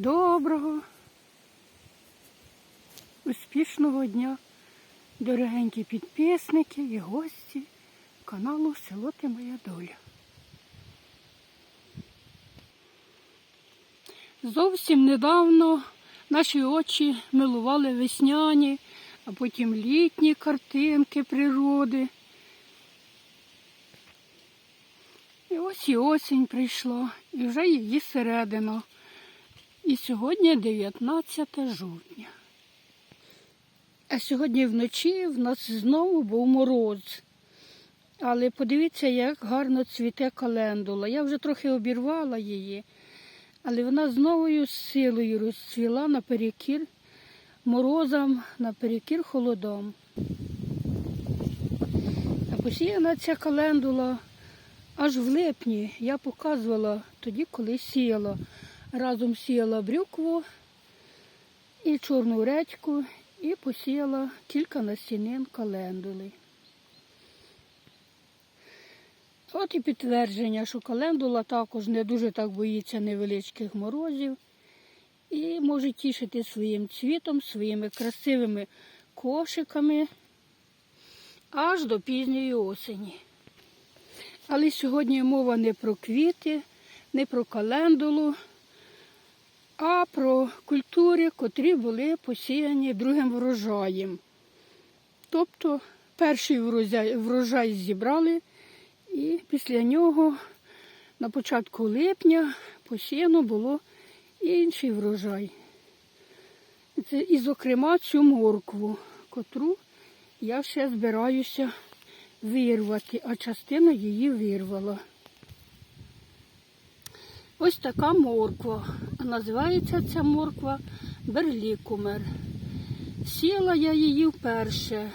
Доброго, успішного дня, дорогенькі підписники і гості каналу Село Ти Моя Доля. Зовсім недавно наші очі милували весняні, а потім літні картинки природи. І ось і осінь прийшла, і вже її середина. І сьогодні 19 жовтня. А сьогодні вночі в нас знову був мороз. Але подивіться, як гарно цвіте календула. Я вже трохи обірвала її, але вона з новою силою розцвіла наперекір морозам, наперекір холодам. А посіяна ця календула аж в липні. Я показувала тоді, коли сіяла. Разом сіяла брюкву і чорну редьку, і посіяла кілька насінин календули. От і підтвердження, що календула також не дуже так боїться невеличких морозів і може тішити своїм цвітом, своїми красивими кошиками аж до пізньої осені. Але сьогодні мова не про квіти, не про календулу, а про культури, котрі були посіяні другим врожаєм. Тобто перший врожай, врожай зібрали, і після нього на початку липня посіяно було інший врожай. Це, і, зокрема, цю моркву, котру я ще збираюся вирвати, а частина її вирвала. Ось така морква. Називається ця морква берлікумер. Сіла я її вперше.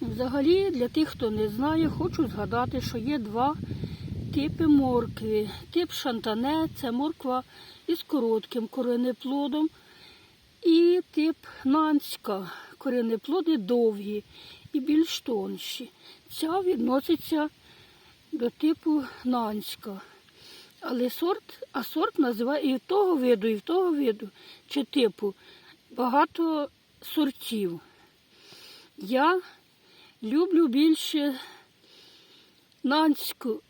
Взагалі, для тих, хто не знає, хочу згадати, що є два типи моркви. Тип шантане це морква із коротким коренеплодом. І тип нанська. Коренеплоди довгі і більш тонші. Ця відноситься до типу нанська. Але сорт, а сорт називає і в того виду, і в того виду, чи типу багато сортів. Я люблю більше нанську.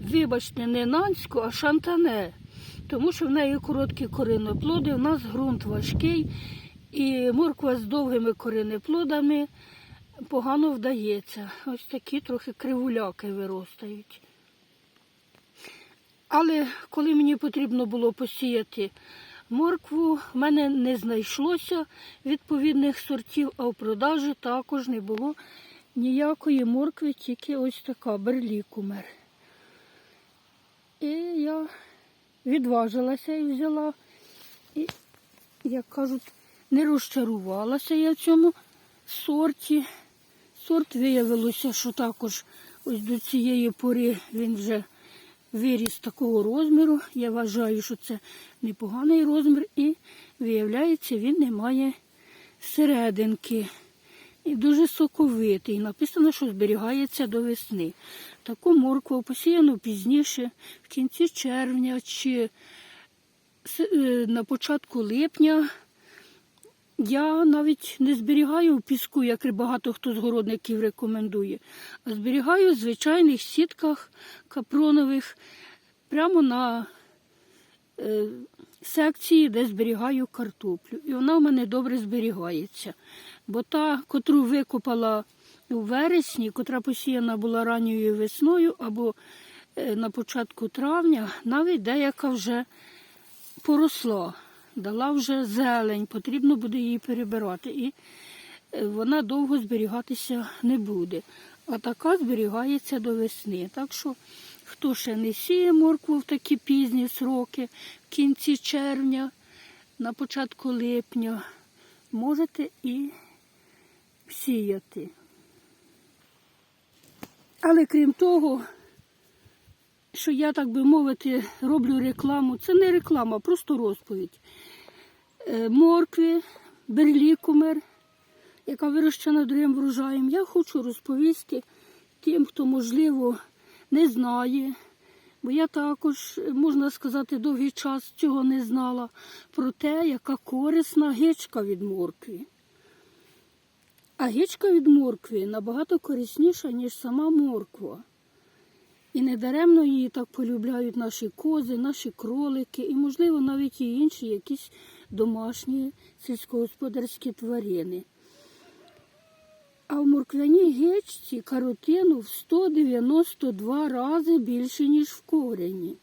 Вибачте, не нанську, а шантане. Тому що в неї короткі коренеплоди, у нас ґрунт важкий, і морква з довгими коренеплодами погано вдається. Ось такі трохи кривуляки виростають. Але коли мені потрібно було посіяти моркву, в мене не знайшлося відповідних сортів, а в продажі також не було ніякої моркви, тільки ось така берлікумер. І я відважилася і взяла. І, як кажуть, не розчарувалася я цьому сорті. Сорт виявилося, що також ось до цієї пори він вже виріс такого розміру. Я вважаю, що це непоганий розмір і виявляється, він не має серединки. І дуже соковитий. Написано, що зберігається до весни. Таку моркву посіяну пізніше, в кінці червня чи е, на початку липня. Я навіть не зберігаю в піску, як багато хто з городників рекомендує, а зберігаю в звичайних сітках капронових прямо на е, секції, де зберігаю картоплю. І вона в мене добре зберігається. Бо та, котру викопала у вересні, котра посіяна була ранньою весною або е, на початку травня, навіть деяка вже поросла дала вже зелень, потрібно буде її перебирати. І е, вона довго зберігатися не буде. А така зберігається до весни. Так що, хто ще не сіє моркву в такі пізні сроки, в кінці червня, на початку липня, можете і сіяти. Але крім того, що я, так би мовити, роблю рекламу, це не реклама, просто розповідь. Е, моркви, берлікумер, яка вирощена другим врожаєм. Я хочу розповісти тим, хто, можливо, не знає, Бо я також, можна сказати, довгий час цього не знала про те, яка корисна гичка від моркви. А гичка від моркви набагато корисніша, ніж сама морква. І недаремно її так полюбляють наші кози, наші кролики і, можливо, навіть і інші якісь домашні сільськогосподарські тварини. А в морквяній гечці каротину в 192 рази більше, ніж в корені,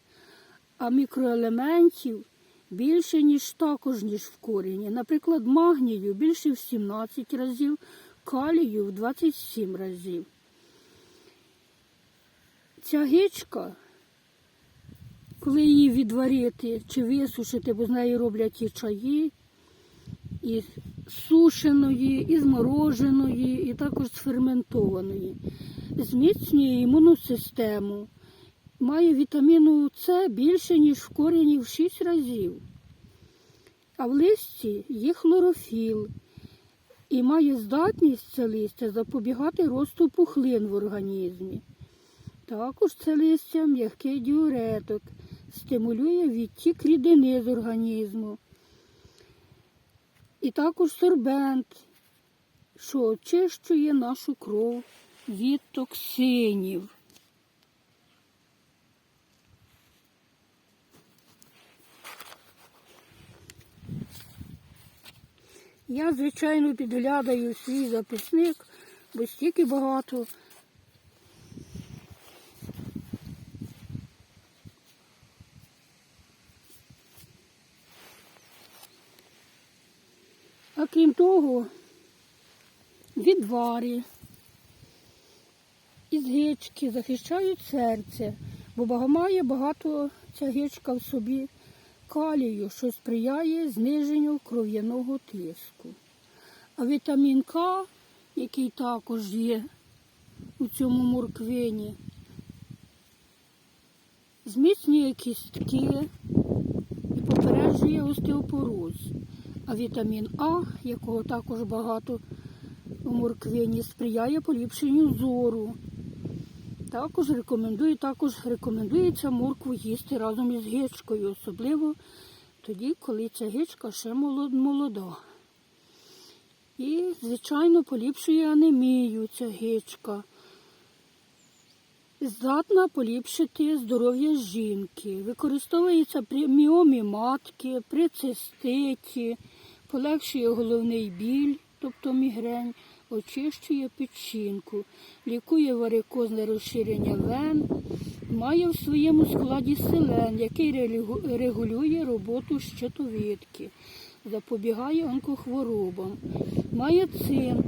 а мікроелементів більше, ніж також, ніж в корені. Наприклад, магнію більше в 17 разів, калію в 27 разів. Ця гичка, коли її відварити чи висушити, бо з неї роблять і чаї, і сушеної, і змороженої, і також сферментованої. Зміцнює імунну систему. Має вітаміну С більше, ніж в корені в 6 разів. А в листі є хлорофіл і має здатність це листя запобігати росту пухлин в організмі. Також це листя м'який діуреток, стимулює відтік рідини з організму. І також сорбент, що очищує нашу кров від токсинів. Я, звичайно, підглядаю свій записник, бо стільки багато. А крім того, відвари із гички захищають серце, бо бага- має багато ця гичка в собі калію, що сприяє зниженню кров'яного тиску. А вітамін К, який також є у цьому морквині, зміцнює кістки і попереджує остеопороз. Вітамін А, якого також багато у морквині, сприяє поліпшенню зору. Також рекомендую, також рекомендується моркву їсти разом із гичкою, особливо тоді, коли ця гичка ще молода. І, звичайно, поліпшує анемію ця гичка. Здатна поліпшити здоров'я жінки. Використовується при міомі матки, при циститі, полегшує головний біль, тобто мігрень, очищує печінку, лікує варикозне розширення вен, має в своєму складі селен, який регулює роботу щитовидки, запобігає онкохворобам, має цинк,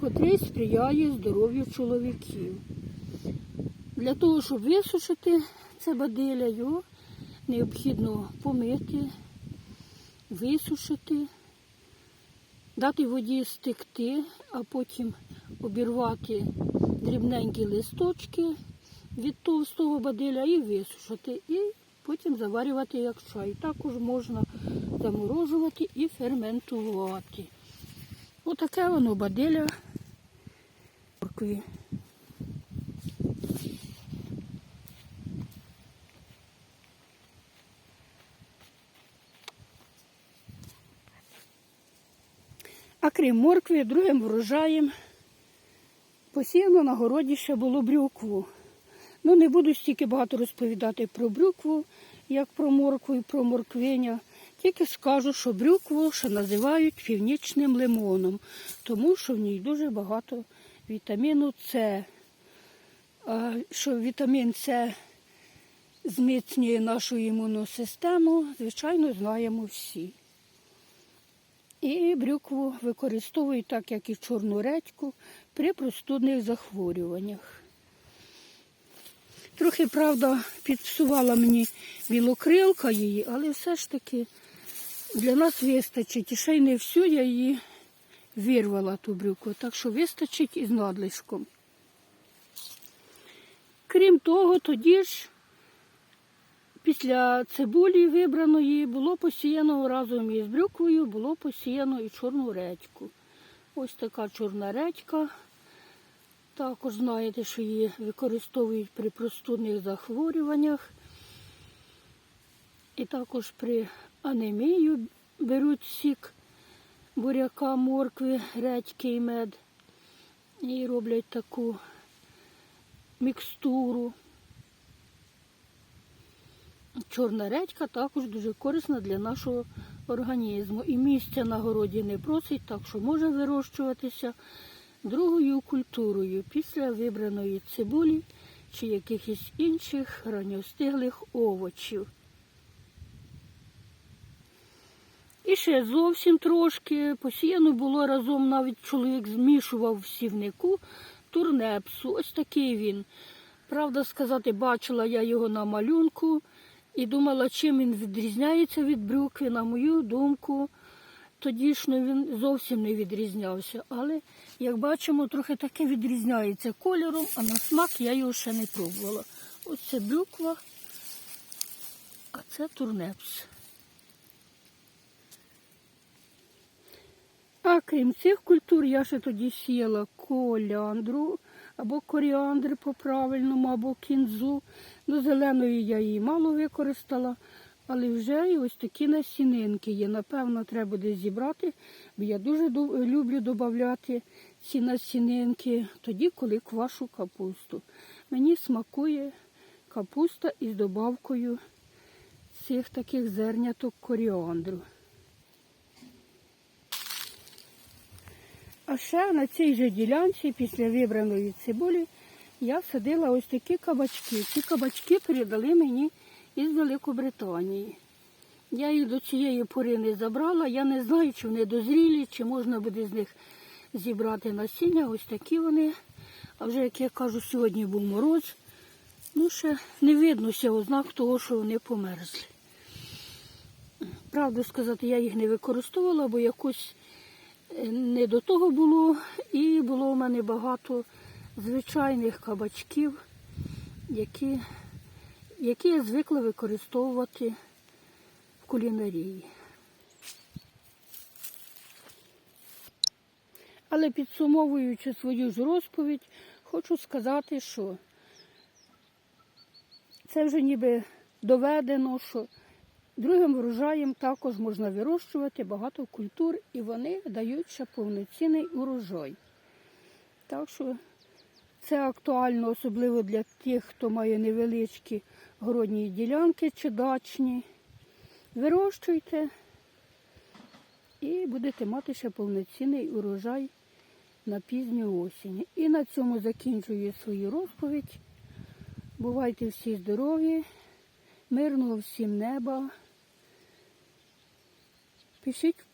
котрий сприяє здоров'ю чоловіків. Для того, щоб висушити це бадилля, його необхідно помити, висушити, дати воді стекти, а потім обірвати дрібненькі листочки від товстого бадиля і висушити. І потім заварювати як чай. Також можна заморожувати і ферментувати. Отаке воно бадиля крім моркви, другим врожаєм посіяно на городі ще було брюкву. Ну, не буду стільки багато розповідати про брюкву, як про моркву і про морквиня. Тільки скажу, що брюкву ще називають північним лимоном, тому що в ній дуже багато вітаміну С. А що вітамін С зміцнює нашу імунну систему, звичайно, знаємо всі. І брюкву використовують так, як і чорну редьку, при простудних захворюваннях. Трохи, правда, підпсувала мені білокрилка її, але все ж таки для нас вистачить. І ще й не всю я її вирвала ту брюкву, так що вистачить із надлишком. Крім того, тоді ж Після цибулі вибраної було посіяно разом із брюквою, було посіяно і чорну редьку. Ось така чорна редька. Також знаєте, що її використовують при простудних захворюваннях. І також при анемію беруть сік буряка, моркви, редьки і мед. І роблять таку мікстуру. Чорна редька також дуже корисна для нашого організму. І місця на городі не просить, так що може вирощуватися другою культурою після вибраної цибулі чи якихось інших ранньостиглих овочів. І ще зовсім трошки посіяно було разом, навіть чоловік змішував в сівнику турнепсу. Ось такий він. Правда сказати, бачила я його на малюнку і думала, чим він відрізняється від брюкви. На мою думку, тодішньо він зовсім не відрізнявся. Але, як бачимо, трохи таке відрізняється кольором, а на смак я його ще не пробувала. Ось це брюква, а це турнепс. А крім цих культур, я ще тоді сіяла коляндру або коріандр по-правильному, або кінзу. До зеленої я її мало використала, але вже і ось такі насінинки є. Напевно, треба буде зібрати, бо я дуже люблю додати ці насінинки тоді, коли квашу капусту. Мені смакує капуста із добавкою цих таких зерняток коріандру. А ще на цій же ділянці, після вибраної цибулі, я садила ось такі кабачки. Ці кабачки передали мені із Великобританії. Я їх до цієї пори не забрала. Я не знаю, чи вони дозрілі, чи можна буде з них зібрати насіння. Ось такі вони. А вже, як я кажу, сьогодні був мороз. Ну, ще не видно ще ознак того, що вони померзли. Правду сказати, я їх не використовувала, бо якось не до того було, і було в мене багато звичайних кабачків, які, які я звикла використовувати в кулінарії. Але підсумовуючи свою ж розповідь, хочу сказати, що це вже ніби доведено, що другим врожаєм також можна вирощувати багато культур, і вони дають ще повноцінний урожай. Так що це актуально особливо для тих, хто має невеличкі городні ділянки чи дачні. Вирощуйте і будете мати ще повноцінний урожай на пізню осінь. І на цьому закінчую свою розповідь. Бувайте всі здорові, мирного всім неба. Пишіть,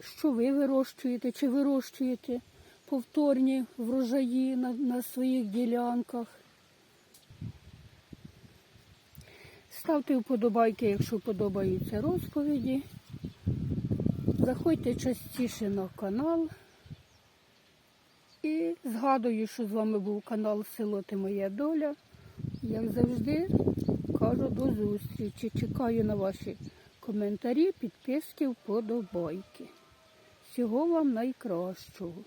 що ви вирощуєте, чи вирощуєте повторні врожаї на, на своїх ділянках. Ставте вподобайки, якщо подобаються розповіді. Заходьте частіше на канал. І згадую, що з вами був канал Село Ти Моя Доля. Як завжди, кажу до зустрічі. Чекаю на ваші коментарі, підписки, вподобайки. Всього вам найкращого.